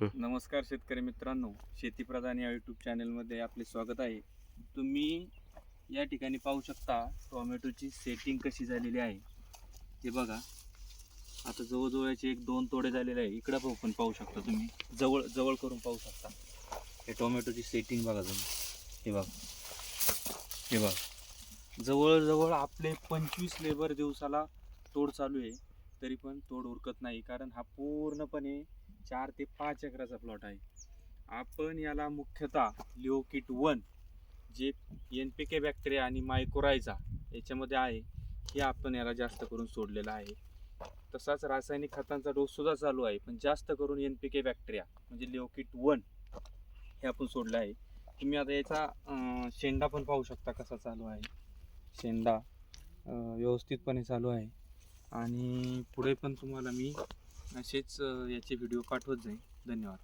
नमस्कार शेतकरी मित्रांनो शेतीप्रधान या यूट्यूब चॅनलमध्ये आपले स्वागत आहे. तुम्ही या ठिकाणी पाहू शकता टोमॅटोची सेटिंग कशी झालेली आहे. हे बघा. आता जवळजवळ याचे एक दोन तोडे झालेले आहे. इकडं पण पण पाहू शकता तुम्ही. जवळ जवळ करून पाहू शकता. हे टोमॅटोची सेटिंग बघा तुम्ही. हे बघा. हे बघा. जवळजवळ आपले पंचवीस लेबर दिवसाला तोड चालू आहे. तरी पण तोड उरकत नाही. कारण हा पूर्णपणे चार ते पाच एकराचा प्लॉट आहे. आपण याला मुख्यतः लिओकिट one J N P K bacteria आणि मायकोरायझा याच्यामध्ये आहे हे आपण याला जास्त करून सोडलेलं आहे. तसाच रासायनिक खतांचा डोस सुद्धा चालू आहे पण जास्त करून एन पी के बॅक्टेरिया म्हणजे लिओकिट वन हे आपण सोडलं आहे. तुम्ही आता याचा शेंडा पण पाहू शकता कसा चालू आहे. शेंडा व्यवस्थितपणे चालू आहे. आणि पुढे पण तुम्हाला मी असेच याचे व्हिडिओ पाठवत जाईल. धन्यवाद.